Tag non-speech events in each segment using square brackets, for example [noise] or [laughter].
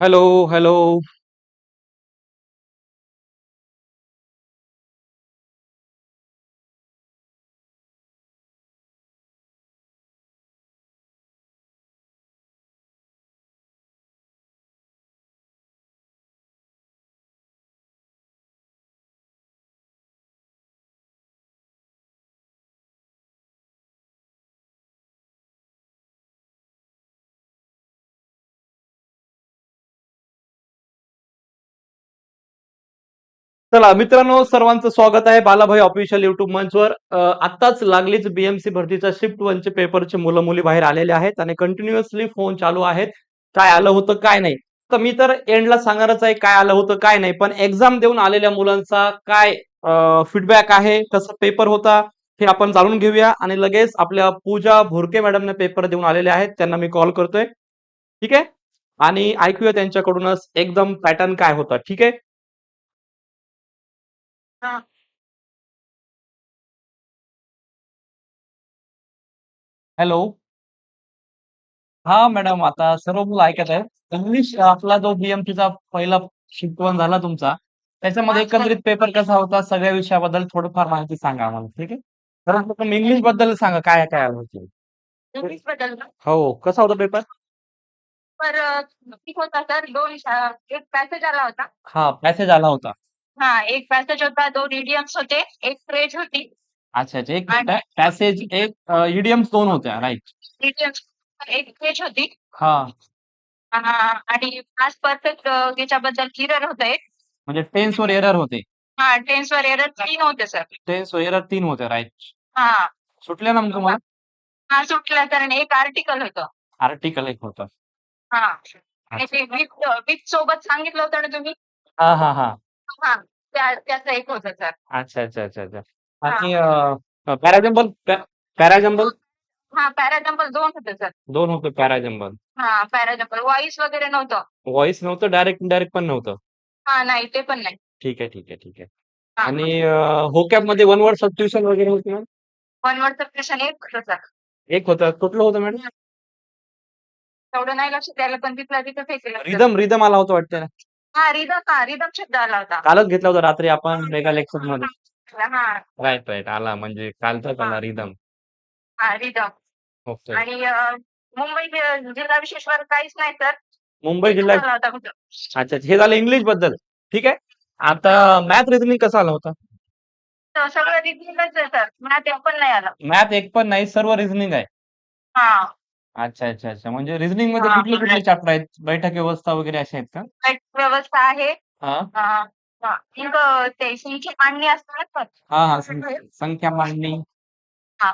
Hello, hello. चला मित्रांनो, सर्वांचं स्वागत आहे बालाभाई ऑफिशियल युट्यूब मंचवर. आत्ताच लागलीच बीएमसी भरतीच्या भरतीचा शिफ्ट 1 चे पेपरचे मुलं-मुली बाहेर आलेले आहेत आणि कंटिन्युअसली फोन चालू आहेत. काय आलं होतं, काय नाही. तर मी तर एंडला सांगणारच आहे काय आलं होतं, काय नाही. पण एक्झाम देऊन आलेल्या मुलांचा काय फीडबॅक आहे, कसा पेपर होता, हे आपण जाणून घेऊया आणि लगेच आपल्या पूजा भोरके मॅडमने पेपर देऊन आलेले आहेत. त्यांना मी कॉल करतोय. ठीक आहे? आणि ऐकूया त्यांच्याकडूनच एकदम पॅटर्न काय होता. ठीक आहे? हां. हॅलो. हां, मॅडम आता सर्व मुलं ऐकत आहेत. इंग्लिश आपला जो बी-एम-सीचा पहिला 1 झाला तुमचा, त्याच्यामध्ये हां. एकंदरीत पेपर कसा होता? सगळ्या विषयाबद्दल थोडंफार माहिती सांगा आम्हाला. ठीक आहे? सर्वप्रथम इंग्लिशबद्दल सांगा काय काय आलं होतं? इंग्लिशबद्दल ना? हो, कसा होता पेपर? तर अ, ठीक होता सर. 2 अ, एक पॅसेज आला होता. हां, पॅसेज आला होता. हां, एक पॅसेज होता, 2 इडियम्स होते, एक फ्रेज होती. अच्छा, अच्छा. एक आणि पॅसेज, एक अ, इडियम्स 2 होत्या. राइट. इडियम्स एक फ्रेज होती. हां. आणि पास्ट परफेक्ट अ, याच्याबद्दल एरर होतं एक. म्हणजे टेन्सवर एरर होते. हां, टेन्सवर एरर 3 होते सर. टेन्सवर एरर 3 होत्या. राइट. हां. सुटले ना मग तुम्हाला? हां, सुटलं कारण एक आर्टिकल होतं. आर्टिकल एक होतं. हां. आणि अच्छा. ते विथ विथ सोबत सांगितलं होतं ना तुम्ही? हां, हां, हां. हां, त्या त्याचं एक होतं सर. अच्छा, अच्छा, अच्छा, अच्छा. हां. आणि अ, पॅराजंबल पॅ पॅराजंबल? हां, पॅराजंबल 2 होते सर. 2 होते पॅराजंबल. हां, पॅराजंबल. व्हॉईस वगैरे नव्हतं. व्हॉईस नव्हतं, डायरेक्ट इनडायरेक्ट पण नव्हतं. हां, नाही ते पण नाही. ठीक आहे, ठीक आहे, ठीक आहे. हां. आणि अ, व्होकॅबमध्ये वन वर्ड सबस्टिट्यूशन वगैरे होती ना? वन वर्ड सबस्टिट्यूशन एक होतं सर. एक होतं. कुठलं होतं मॅडम? हं. तेवढं नाही लक्षात यायला पण तिथल्या तिथं फेकलं सर. रिदम, रिदम आला होता वाटतं? हां, रिदम हां, रिदम शब्द आला होता. कालच घेतला होता रात्री आपण मेगा लेक्चरमध्ये. हां. Right, right. आला म्हणजे कालचाच आला. रिदम. हां, रिदम. ओके. आणि अ, मुंबई जि जिल्हा विशेषवर काहीच नाही सर. मुंबई जिल्हा आला होता फक्त. अच्छा. हे झालं इंग्लिशबद्दल. ठीक आहे. आता. मॅथ, रिझनिंग कसं आलं होतं? तर सगळं रिझनिंगच आहे सर. मॅथ एक पण नाही आलं. मॅथ एक पण नाही, सर्व रिझनिंग आहे. हां. अच्छा, अच्छा, अच्छा. म्हणजे रिझनिंगमध्ये हां. कुठले-कुठले चॅप्टर आहेत? बैठक व्यवस्था वगैरे असे आहेत का? एक व्यवस्था आहे. हां. अ, हां. एक अ, ते संख्या मांडणी असते ना. हां, हां. सं संख्या मांडणी. हां.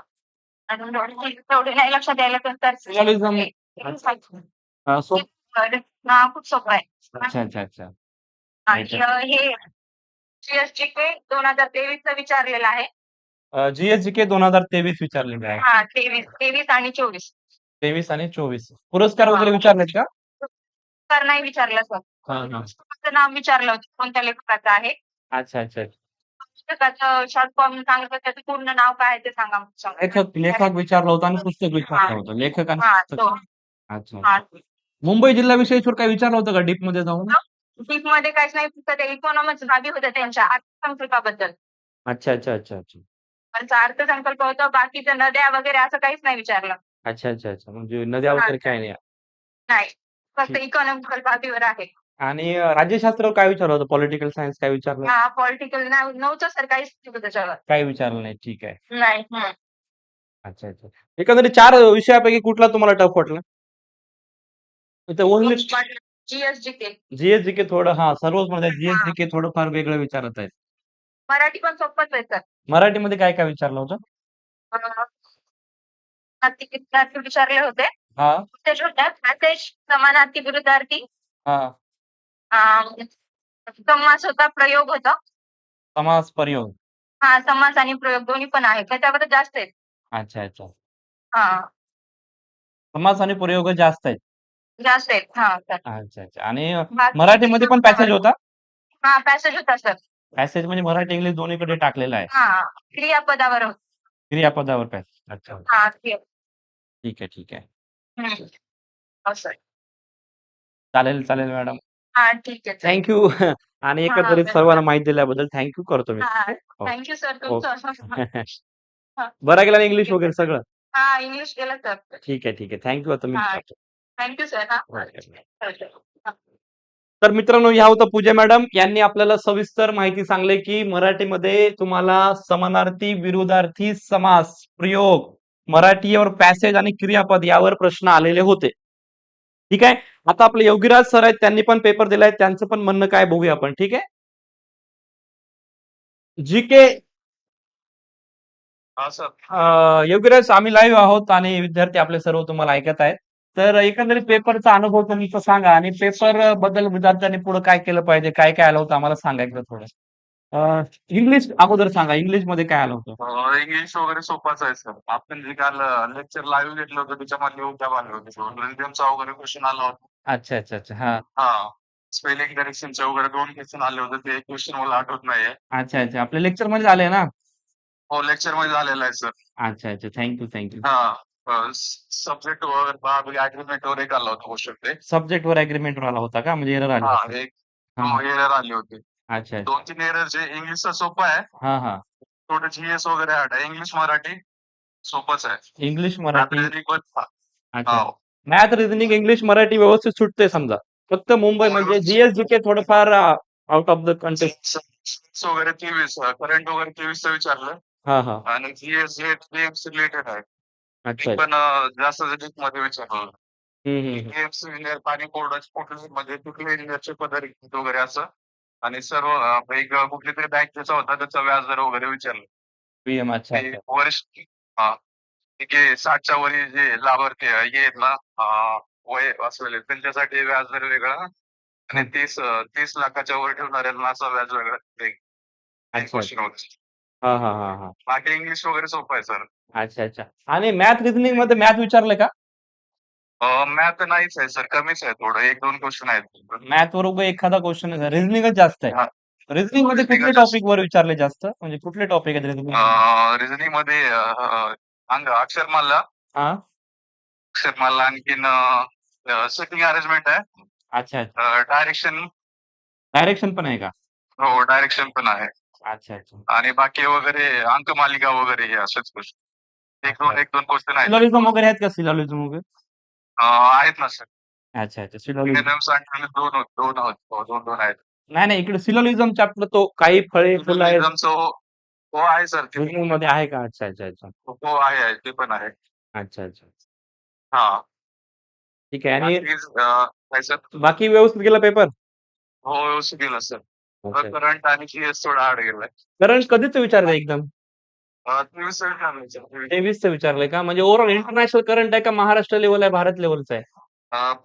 आणि तेवढे तेवढे नाही लक्षात यायला पण सर सिलोजिझम अ, सो हां, खूप सोपं आहे. अच्छा, अच्छा, अच्छा. आणि अ, हे जी-एस-जी-के 2023 चं विचारलेलं आहे. अ, जी-एस-जी-के 2023 विचारलेलं आहे. हां, 23 23 आणि 24. 23 आणि 24. पुरस्कार. वगैरे विचारलेत का? तर नाही विचारलं सर. हां, हां. पुस्तकाचं नाव विचारलं होतं, कोणत्या लेखकाचं आहे. अच्छा, अच्छा. पुस्तकाचं शॉर्ट फॉर्म सांगितलं त्याचं पूर्ण नाव काय आहे ते सांगा. लेखक लेखक विचारलं होतं आणि पुस्तक विचारलं. होतं. लेखक आणि हां, पुस्तक. तो. अच्छा. हां. मुंबई जिल्हा विशेषवर काही विचारलं होतं का डीपमध्ये जाऊन? डीपमध्ये काहीच नाही फक्त ते इकॉनॉमिक्स बाबी होत्या त्यांच्या अर्थसंकल्पाबद्दल. अच्छा, अच्छा, अच्छा, अच्छा. त्यांचा अर्थसंकल्प होता. बाकीचं नद्या वगैरे असं काहीच नाही विचारलं. अच्छा, अच्छा, अच्छा. म्हणजे नद्या. वगैरे काही नाही. नाही. फक्त ठीक. इकॉनॉमिकल बाबीवर आहे. आणि अ, राज्यशास्त्रावर काय विचारलं होतं? पॉलिटिकल सायन्स काय विचारलं? हां, पॉलिटिकल नाव नव्हतं सर काहीच नव्हतं त्याच्यावर. काही विचारलं नाही. ठीक आहे. नाही. हं. अच्छा, अच्छा. एकंदरीत 4 विषयापैकी कुठला तुम्हाला टफ वाटला? इथं ओन्ली जी-एस-जी-के. जी-एस-जी-के थोडं हां, सर्वच मध्ये हां. जी-एस-जी-के थोडंफार वेगळं विचारत आहेत. मराठी पण सोपंच आहे सर. मराठीमध्ये काय-काय विचारलं होतं? अ, समानार्थी विरुद्धार्थी विचारले होते. हां. हां. अ, समास होता, प्रयोग होता. समास, प्रयोग. हां, समास आणि प्रयोग दोन्ही पण आहे. त्याच्यामध्ये जास्त आहेत. अच्छा, अच्छा. हां. समास आणि प्रयोग जास्त आहेत. जास्त आहेत. हां, सर. अच्छा, अच्छा. आणि बाकी मराठीमध्ये पण पॅसेज होता? हां, पॅसेज होता सर. पॅसेज म्हणजे मराठी, इंग्लिश दोन्हीकडे टाकलेला आहे. हां, क्रियापदावर होतं. क्रियापदावर पॅसेज. अच्छा. हां, क्रिया ठीक आहे, ठीक आहे. हं. असं आहे. चालेल, चालेल मॅडम. हां, ठीक आहे. थँक यू [laughs] आणि हां, एकंदरीत वेलकम. सर्वांना माहिती दिल्याबद्दल थँक यू करतो मी. हां, हो. थँक यू सर हो. तुमचं. [laughs] हां. बरं गेलं ना इंग्लिश वगैरे सगळं? हां, इंग्लिश केलं सर. ठीक आहे, ठीक आहे. थँक यू आता मी हां. विचारतो. Thank you sir. हां. ओके. हां. तर मित्रांनो ह्या होत्या पूजा मॅडम. यांनी आपल्याला सविस्तर माहिती सांगली, की मराठीमध्ये तुम्हाला समानार्थी, विरोधार्थी समास, प्रयोग, मराठीवर पॅसेज आणि क्रियापद यावर प्रश्न आलेले होते. ठीक आहे. आता आपले योगीराज सर आहेत त्यांनी पण पेपर दिलाय. त्यांचं पण म्हणणं काय बघूया आपण. ठीक आहे. जी-के सर. अ, योगीराज आम्ही लाईव्ह आहोत आणि विद्यार्थी आपले सर्व तुम्हाला ऐकत आहेत. तर एकंदरीत पेपरचा अनुभव तुमचा सांगा आणि पेपरबद्दल विद्यार्थ्यांनी पुढे काय केलं पाहिजे? काय काय आलं होतं आम्हाला सांगा एकदा थोडं. अ, इंग्लिश अगोदर सांगा. इंग्लिशमध्ये काय आलं होतं? अ, इंग्लिश वगैरे सोपाच आहे सर. आपण जे काल लेक्चर लाईव्ह घेतलं होतं त्याच्यामधले उद्या आले होते. रिदमचा वगैरे क्वेश्चन आला होता. अच्छा, अच्छा, अच्छा. हां. हां. स्पेलिंग करेक्शनचे वगैरे 2 क्वेश्चन आले होते. ते क्वेश्चन मला आठवत नाहीये. अच्छा, अच्छा. आपल्या लेक्चरमध्ये झालंय ना? हो, लेक्चरमध्ये झालेला आहे सर. अच्छा, अच्छा. Thank you, thank you. हां. अ, सब्जेक्ट वगैरे अग्रीमेंटवर एक आला होता क्वेश्चन ते. सब्जेक्टवर अग्रीमेंटवर आला होता का? म्हणजे एरर आली हां, होती. एक हां. हो, एरर आले होते. अच्छा, अच्छा. 2-3 एरर जे इंग्लिशचा सोपा आहे. हां, हां. थोडं जी-एस वगैरे हार्ड आहे. इंग्लिश, मराठी सोपंच आहे. इंग्लिश, मराठी हां. अच्छा. हो. मॅथ, रिझनिंग, इंग्लिश, मराठी व्यवस्थित सुटते समजा. फक्त मुंबई म्हणजे जी-एस, जी-के थोडंफार आउट ऑफ द कंटेक्स्ट. वगैरे 23 करंट वगैरे 23चं विचारलं हां, हां. आणि जी-एस जे बीएमसी रिलेटेड आहे. अच्छा, ते अच्छा. पण अ, जास्त डीपमध्ये विचारलं. हं, हं, हं. बीएमसी इंजिनियर पाणी बोर्डाचे कुठले म्हणजे कुठले इंजिनियरचे पदर वगैरे असं आणि सर्व एक कुठली तरी बँकेचा होता त्याचा व्याजदर वगैरे विचारलं. पी-एम. अच्छा, ते अच्छा. वरिष्ठ हां. ठीक आहे 60च्या वरील जे लाभार्थी आहे हे आहेत ना अ, वय असलेले त्यांच्यासाठी व्याजदर वेगळा आणि हं. 30 अ, 30 लाखाच्या वर ठेवणाऱ्यांना असा व्याज वेगळा अच्छा. क्वेश्चन होते. हां, हां, हां, हां. बाकी इंग्लिश वगैरे सोपं आहे सर. अच्छा, अच्छा. आणि मॅथ, रिझनिंगमध्ये मॅथ विचारलंय का? मॅथ नाहीच आहे सर, कमीच आहे थोडं 1-2 क्वेश्चन आहेत. मॅथवर उगा एखादा क्वेश्चन आहे. रिझनिंगच जास्त आहे. हां. रिझनिंगमध्ये कुठले रिझनिंगच जास्त. टॉपिकवर विचारले जास्त? म्हणजे कुठले टॉपिक आहेत रिझनिंगमध्ये अ, अ, अंग अक्षरमाला हां. अक्षरमाला आणखीन सिटिंग अरेंजमेंट आहे. अच्छा, डायरेक्शन डायरेक्शन पण आहे का? हो, डायरेक्शन पण आहे. अच्छा, अच्छा. आणि बाकी वगैरे अंकमालिका वगैरे हे असेच क्वेश्चन. 1-2 अच्छा. 1-2 क्वेश्चन आहेत. वगैरे आहेत का सिलॉजिझम वगैरे? अ, आहेत ना सर. अच्छा, अच्छा. सिलॉजिझम. सिनोनिम्स आणि 2 होत 2 होत हो, 2-2 आहेत. नाही, नाही. इकडे सिलॉजिझमचा आपला तो काही फळे, फुलं आहेत. हो, हो आहे सर ते. रिझनिंगमध्ये आहे का? अच्छा, अच्छा, अच्छा. हो, आहे, आहे. ते पण आहे. अच्छा, अच्छा. हां. ठीक आहे आणि बाकी अ, काय सर? बाकी व्यवस्थित गेला पेपर? हो, व्यवस्थित गेला सर. अच्छा. करंट आणि जीएस थोडा हार्ड गेलाय. करंट कधीच विचारलं एकदम? अ, 23 विचारलंय सर. 23. 23चं विचारलंय का? म्हणजे ओव्हरऑल इंटरनॅशनल करंट आहे का महाराष्ट्र लेव्हल आहे, भारत लेव्हलचा आहे?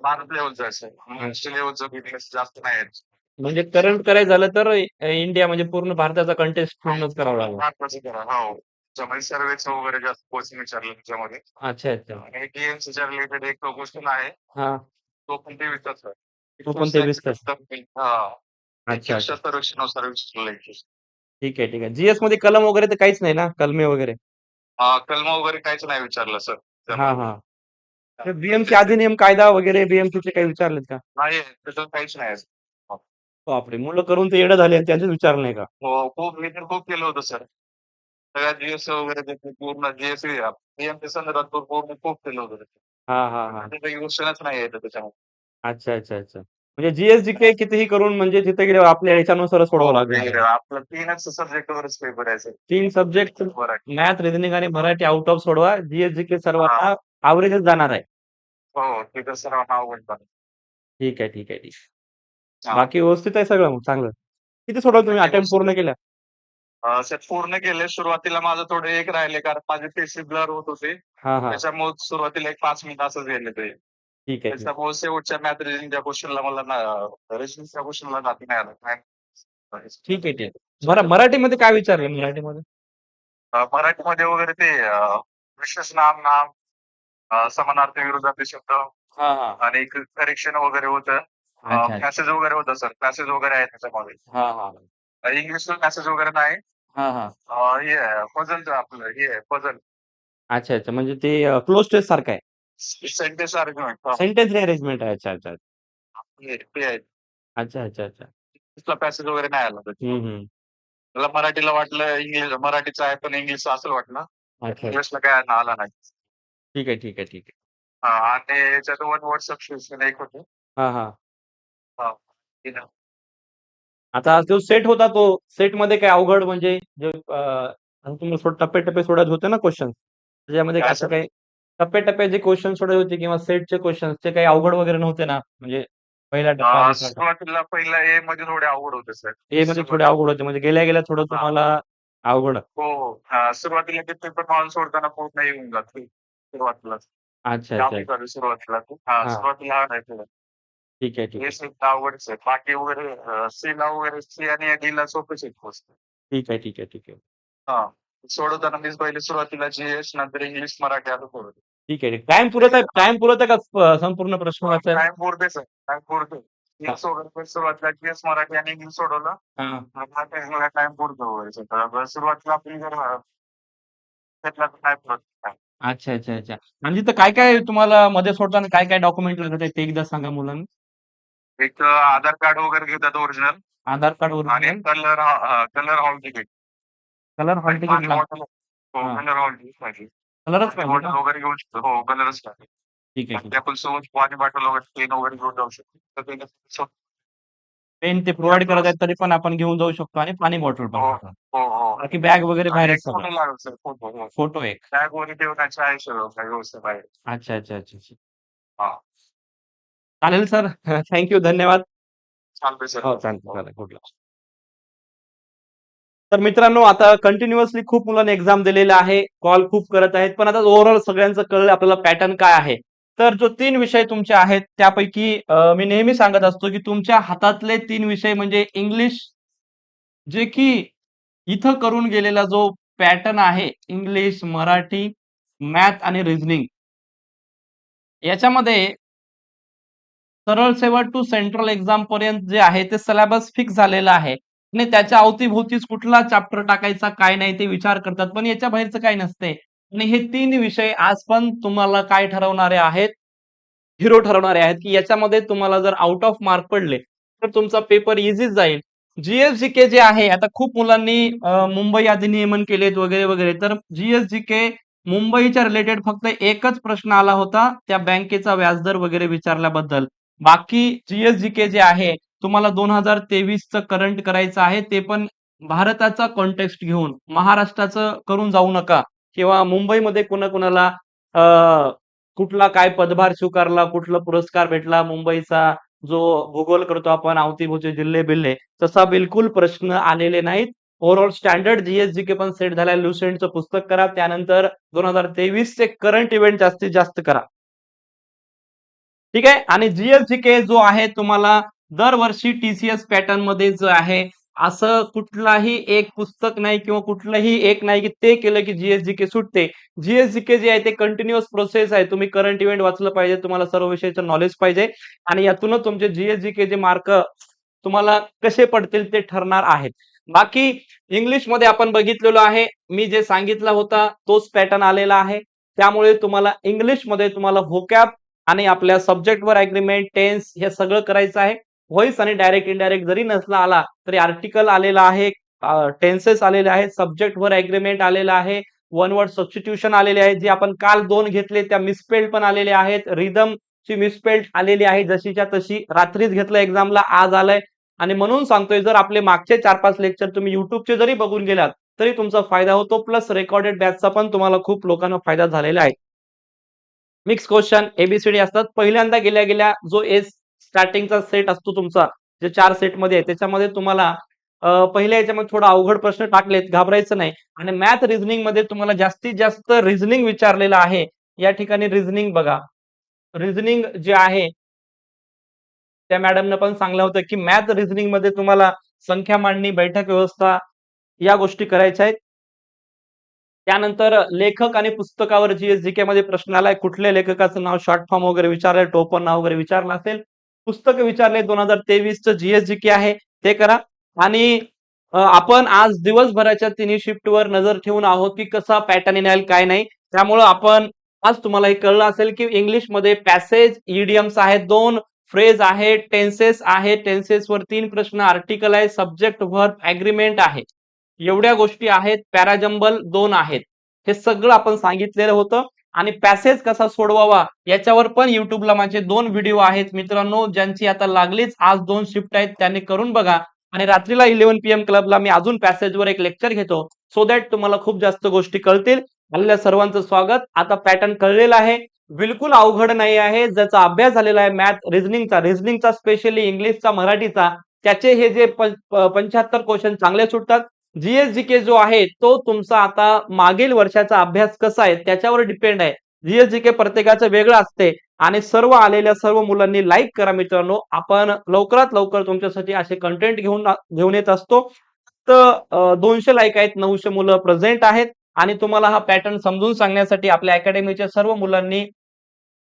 भारत लेव्हलचा आहे सर. महाराष्ट्र लेव्हलचं बिझनेस जास्त नाही आहेत. म्हणजे करंट करायचं झालं तर इंडिया म्हणजे पूर्ण भारताचा कंटेस्ट पूर्णच करावा लागेल. भारताचं करा. हो. त्याच्यामध्ये सर्वेचं वगैरे जास्त क्वेश्चन विचारलं त्याच्यामध्ये. अच्छा, अच्छा. आणि टीएमसीच्या रिलेटेड एक क्वेश्चन आहे. हां. तो पण 23चाच आहे. तो पण 23चाच. हां. अच्छा, अच्छा. विचारलंय. ठीक आहे, ठीक आहे. जीएसमध्ये कलम वगैरे तर काहीच नाही ना? कलमे वगैरे? कलम वगैरे काहीच नाही विचारलं सर. हां, हां. तर बीएमसी अधिनियम कायदा वगैरे बीएमसीचे काही विचारलेत का? नाही, काहीच नाही. बापरे! मुलं करून ते येडं झाले आणि त्यांचंच विचारलं नाही का? हो, खूप मी तर खूप केलं होतं सर. सगळ्या जीएस वगैरे ते पूर्ण जीएस पीएमसी संदर्भात पूर्ण खूप केलं होतं. हां, हां, हां. ते काही क्वेश्चनच नाही येत त्याच्यामध्ये. अच्छा, अच्छा, अच्छा. म्हणजे जीएस, जीके कितीही करून म्हणजे तिथे गेल्यावर आपल्या ह्याच्यानुसारच सोडवावं लागेल. आपलं 3च सब्जेक्टवरच पेपर आहे सर. 3 सब्जेक्ट. मॅथ, रिझनिंग आणि मराठी आउट ऑफ सोडवा. जीएस, जीके सर्वांना एव्हरेजच जाणार आहे. हो, तिथं सर्वांना जातं. ठीक आहे, ठीक आहे, ठीक आहे. बाकी व्यवस्थित आहे सगळं मग चांगलं. किती सोडवलं तुम्ही अटेम्प्ट पूर्ण केल्या? अ, सर पूर्ण केले. सुरुवातीला माझं थोडं एक राहिले कारण माझे फेसेस ब्लर होत होते. त्याच्यामुळे सुरुवातीला एक 5 मिनिट असंच गेले ते. ठीक आहे. त्याच्यामुळे शेवटच्या मॅथ रिजनिंगच्या क्वेश्चनला मला ना रिजनिंगच्या क्वेश्चनला जाती नाही आलं. काय ठीक आहे, ठीक. बरं मराठीमध्ये काय विचारलं मराठीमध्ये? मराठीमध्ये वगैरे ते विशेष नाम, नाम, समानार्थी, विरोधार्थी शब्द. आणि करेक्शन वगैरे होतं. पॅसेज वगैरे होतं सर. पॅसेज वगैरे आहे त्याच्यामध्ये. हां, हां. अ, इंग्लिशला पॅसेज वगैरे नाही. हां, पझलचं आपलं हे पझल. अच्छा, अच्छा. म्हणजे ते क्लोज टेस्ट सारखं आहे. Sentence argument. हां. सेंटेन्स रिअरेंजमेंट आहे. अच्छा, अच्छा. अच्छा, अच्छा, अच्छा. इंग्लिशला पॅसेज वगैरे नाही आला त्याच्यात. मला मराठीला वाटलं इंग्लिश मराठीचं आहे पण इंग्लिशचं असेल वाटलं. अच्छा. इंग्लिशला काय आला नाही. ठीक आहे, ठीक आहे, ठीक आहे. हां आणि याच्यात वन वर्ड एक होतं. हां, हां. हां. ते ना. आता जो सेट होता तो सेटमध्ये काही अवघड म्हणजे जे अ, आता तुम्हाला सोड टप्पे-टप्पे सोडवायचे होते ना क्वेशन्स. त्याच्यामध्ये काय असं सर? काही टप्पे-टप्प्याचे क्वेश्चन सोडवायचे होते किंवा सेटचे क्वेश्चन्स ते काही अवघड वगैरे नव्हते ना? म्हणजे पहिला टप्पा, अ, दुसरा टप्पा. सुरुवातीला पहिला ए मध्ये थोडे अवघड होते सर. ए मध्ये थोडे अवघड होते म्हणजे गेल्या-गेल्या थोडं हां. तुम्हाला अवघड हो, हो. हां, सुरुवातीला ते पेपर मारून सोडताना पूर्ण येऊन जाते सुरुवातीलाच. अच्छा. येतात सुरुवातीला. हां, हां. सुरुवातीला हार्ड आहे थोडं. ठीक आहे, ठीक हे आहे. अवघडच आहे. बाकी वगैरे अ, सीला वगैरे सी आणि डीला सोपेच आहेत गोष्ट. ठीक आहे, ठीक आहे, ठीक आहे. हां. सोडवताना मीच पहिले सुरुवातीला जीएस नंतर इंग्लिश, मराठी असं सोडवतो. ठीक आहे. टाईम पुरत आहे टाईम पुरत आहे का संपूर्ण प्रश्न वाचायला? टाईम पुरते सर. टाईम पुरते. सुरुवातीला मराठी आणि इंग्लिश सोडवलं. पुरतो वगैरे सर. सुरुवातीला आपण जर पुरत टाईम. अच्छा, अच्छा, अच्छा. आणि तिथं काय-काय तुम्हाला मध्ये सोडताना काय-काय डॉक्युमेंट लागत आहेत ते एकदा सांगा मुलांनो? एक आधार कार्ड वगैरे घेतात ओरिजिनल आधार कार्ड आणि original. Colour colour hall ticket. Colour hall ticket. Colour hall ticket. कलरच पाहिजे बॉटल? वगैरे घेऊ शकतो. हो, कलरच पाहिजे. ठीक आहे, आणि ठीक आहे. आपण सोबत पाणी बॉटल वगैरे पेन वगैरे घेऊन जाऊ शकतो. तर ते कसं पेन ते प्रोव्हाईड करत आहेत तरी पण आपण घेऊन जाऊ शकतो आणि पाणी बॉटल पण हो. हो, हो. बाकी बॅग वगैरे आणि बाहेरच एक सगळं. फोटो लागेल सर फोटो. हो. फोटो एक. बॅग वगैरे ठेवण्याची आहे सगळं काही व्यवस्था बाहेर. अच्छा, अच्छा, अच्छा, अच्छा. हां. चालेल सर. [laughs] Thank you. धन्यवाद. चालतंय सर. हो, चालतंय, चालेल. Good luck. तर मित्रांनो आता कंटिन्युअसली खूप मुलांनी एक्झाम दिलेला आहे. कॉल खूप करत आहेत. पण आता ओव्हरऑल सगळ्यांचं कळलं आपल्याला पॅटर्न काय आहे. तर जो तीन विषय तुमचे आहेत त्यापैकी मी नेहमी सांगत असतो, की तुमच्या हातातले तीन विषय म्हणजे इंग्लिश जे की इथं करून गेलेला जो पॅटर्न आहे इंग्लिश, मराठी, मॅथ आणि रिझनिंग. याच्यामध्ये सरळ सेवा टू सेंट्रल एक्झाम पर्यंत जे आहे ते सिलेबस फिक्स झालेला आहे. आणि त्याच्या अवतीभोवतीच कुठला चॅप्टर टाकायचा, काय नाही ते विचार करतात. पण याच्या बाहेरचं काही नसते. आणि हे तीन विषय आज पण तुम्हाला काय ठरवणारे आहेत? हिरो ठरवणारे आहेत, की याच्यामध्ये तुम्हाला जर आउट ऑफ मार्क पडले, तर तुमचा पेपर इझीच जाईल. जी-एस, के जे आहे आता खूप मुलांनी मुंबई मुंबई अधिनियमन केलेत वगैरे, वगैरे. तर जी-एस, के मुंबईच्या रिलेटेड फक्त एकच प्रश्न आला होता, त्या बँकेचा व्याजदर वगैरे विचारल्याबद्दल. बाकी जी-एस, के जे आहे तुम्हाला दोन हजार तेवीसचं करंट करायचं आहे. ते पण भारताचा कॉन्टेक्स्ट घेऊन. महाराष्ट्राचं करून जाऊ नका किंवा मुंबईमध्ये कुणा-कुणाला कुठला काय पदभार स्वीकारला, कुठला पुरस्कार भेटला, मुंबईचा जो भूगोल करतो आपण अवती-भोवती जिल्हे-बिल्हे, तसा बिलकुल प्रश्न आलेले नाहीत. ओव्हरऑल स्टँडर्ड जीएसजी के पण सेट झालाय. लुसेंटचं पुस्तक करा. त्यानंतर 2023 चे करंट इव्हेंट जास्तीत जास्त करा. ठीक आहे. आणि जीएसजी के जो आहे तुम्हाला दरवर्षी टी-सी-एस पॅटर्नमध्ये जो आहे, असं कुठलाही एक पुस्तक नाही किंवा कुठलंही एक नाही, की ते केलं की जीएसजी के सुटते. जीएसजी के जे आहे ते कंटिन्युअस प्रोसेस आहे. तुम्ही करंट इव्हेंट वाचलं पाहिजे. तुम्हाला सर्व विषयाचं नॉलेज पाहिजे आणि यातूनच तुमचे जीएसजी के जे मार्क तुम्हाला कसे पडतील ते ठरणार आहेत. बाकी इंग्लिशमध्ये आपण बघितलेलो आहे. मी जे सांगितला होता तोच पॅटर्न आलेला आहे. त्यामुळे तुम्हाला इंग्लिशमध्ये तुम्हाला होकॅप आणि आपल्या सब्जेक्टवर अग्रीमेंट टेन्स हे सगळं करायचं आहे. व्हॉईस आणि डायरेक्ट, इनडायरेक्ट जरी नसला आला, तरी आर्टिकल आलेला आहे. टेन्सेस आलेले आहेत. सब्जेक्टवर अग्रीमेंट आलेलं आहे. वन वर्ड सबस्टिट्यूशन आलेले आहे जे आपण काल दोन घेतले त्या मिसपेल्ड पण आलेले आहेत. रिदम ची मिसपेल्ड आलेली आहे जशीच्या तशी. रात्रीच घेतलं एक्झामला, आज आलंय आणि म्हणून सांगतोय जर आपले मागचे 4-5 लेक्चर तुम्ही युट्यूबचे जरी बघून गेलात, तरी तुमचा फायदा होतो. प्लस रेकॉर्डेड बॅचचा पण तुम्हाला खूप लोकांना फायदा झालेला आहे. मिक्स क्वेश्चन एबीसीडी असतात. पहिल्यांदा गेल्या-गेल्या जो एस स्टार्टिंगचा सेट असतो तुमचा, जे चार सेटमध्ये आहे त्याच्यामध्ये तुम्हाला पहिल्या याच्यामध्ये थोडा अवघड प्रश्न टाकलेत, घाबरायचं नाही. आणि मॅथ, रिझनिंगमध्ये तुम्हाला जास्तीत जास्त रिझनिंग विचारलेलं आहे. या ठिकाणी रिझनिंग बघा. रिझनिंग जे आहे त्या मॅडमनं पण सांगलं होतं, की मॅथ, रिझनिंगमध्ये तुम्हाला संख्या मांडणी, बैठक व्यवस्था या गोष्टी करायच्या आहेत. त्यानंतर लेखक आणि पुस्तकावर जी-एस, जी-केमध्ये प्रश्न आलाय. कुठल्या लेखकाचं नाव, शॉर्ट फॉर्म वगैरे विचारलं टोपन नाव वगैरे विचारलं असेल. पुस्तकं विचारले. 2023 चं जी-एस, जी-के आहे. ते करा. आणि आपण आज दिवसभराच्या तिन्ही शिफ्टवर नजर ठेवून आहोत, की कसा पॅटर्न येणार काय नाही. त्यामुळं आपण आज तुम्हाला हे कळलं असेल, की इंग्लिशमध्ये पॅसेज, इडियम्स आहेत. दोन फ्रेज आहे टेन्सेस आहे टेन्सेस वर तीन प्रश्न आर्टिकल आहे सब्जेक्ट व्हर्ब अग्रीमेंट आहे. एवढ्या गोष्टी आहेत. पॅराजंबल दोन आहेत. हे सगळं आपण सांगितलेलं होतं. आणि पॅसेज कसा सोडवावा याच्यावर पण युट्यूबला माझे दोन व्हिडिओ आहेत. मित्रांनो ज्यांची आता लागलीच आज दोन शिफ्ट आहेत त्यांनी करून बघा. आणि रात्रीला इलेव्हन पी एम क्लबला मी अजून पॅसेजवर एक लेक्चर घेतो. सो दॅट तुम्हाला खूप जास्त गोष्टी कळतील. आलेल्या सर्वांचं स्वागत. आता पॅटर्न कळलेला आहे. बिलकुल अवघड नाही आहे. ज्याचा अभ्यास झालेला आहे मॅथ रिझनिंगचा रिझनिंगचा स्पेशली इंग्लिशचा मराठीचा. त्याचे हे जे पंच्याहत्तर क्वेश्चन चांगले सुटतात. जीएसजीके जो आहे तो तुमचा आता मागील वर्षाचा अभ्यास कसा आहे त्याच्यावर डिपेंड आहे. जीएसजीके प्रत्येकाचं वेगळं असते आणि सर्व आलेल्या सर्व मुलांनी लाईक करा मित्रांनो. आपण लवकरात लवकर तुमच्यासाठी असे कंटेंट घेऊन घेऊन येत असतो. तर दोनशे लाईक आहेत नऊशे मुलं प्रेझेंट आहेत आणि तुम्हाला हा पॅटर्न समजून सांगण्यासाठी आपल्या अकॅडमीच्या सर्व मुलांनी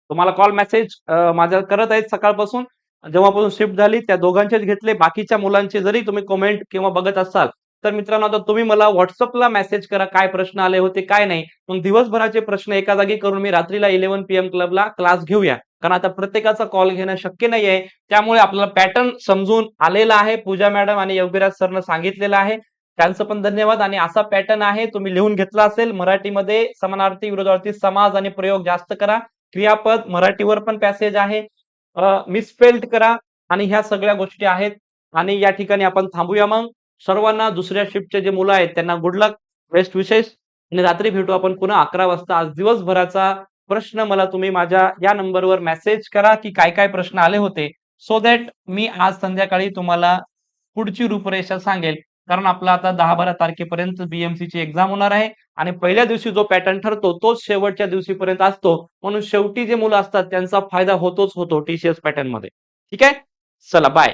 तुम्हाला कॉल मेसेज माझ्या करत आहेत सकाळपासून. जेव्हापासून शिफ्ट झाली त्या दोघांचेच घेतले. बाकीच्या मुलांचे जरी तुम्ही कमेंट किंवा बघत असाल तर मित्रांनो आता तुम्ही मला व्हॉट्सअपला मेसेज करा काय प्रश्न आले होते काय नाही. मग दिवसभराचे प्रश्न एका जागी करून मी रात्रीला इलेव्हन पी एम क्लबला क्लास घेऊया. कारण आता प्रत्येकाचा कॉल घेणं शक्य नाही आहे त्यामुळे आपल्याला पॅटर्न समजून आलेला आहे. पूजा मॅडम आणि योगीराज सरनं सांगितलेलं आहे. त्यांचं पण धन्यवाद. आणि असा पॅटर्न आहे तुम्ही लिहून घेतला असेल मराठीमध्ये समानार्थी विरोधार्थी समाज आणि प्रयोग जास्त करा. क्रियापद मराठीवर पण पॅसेज आहे. मिसफेल्ड करा. आणि ह्या सगळ्या गोष्टी आहेत. आणि या ठिकाणी आपण थांबूया मग. सर्वांना दुसऱ्या शिफ्टचे जे मुलं आहेत त्यांना गुड लक बेस्ट विशेष आणि रात्री भेटू आपण पुन्हा अकरा वाजता. आज दिवसभराचा प्रश्न मला तुम्ही माझ्या या नंबरवर मेसेज करा की काय काय प्रश्न आले होते. सो दॅट मी आज संध्याकाळी तुम्हाला पुढची रूपरेषा सांगेल. कारण आपला आता दहा बारा तारखेपर्यंत बीएमसी ची एक्झाम होणार आहे. आणि पहिल्या दिवशी जो पॅटर्न ठरतो तोच शेवटच्या दिवशीपर्यंत असतो. म्हणून शेवटी जे मुलं असतात त्यांचा फायदा होतोच होतो टीसीएस पॅटर्नमध्ये. ठीक आहे? चला बाय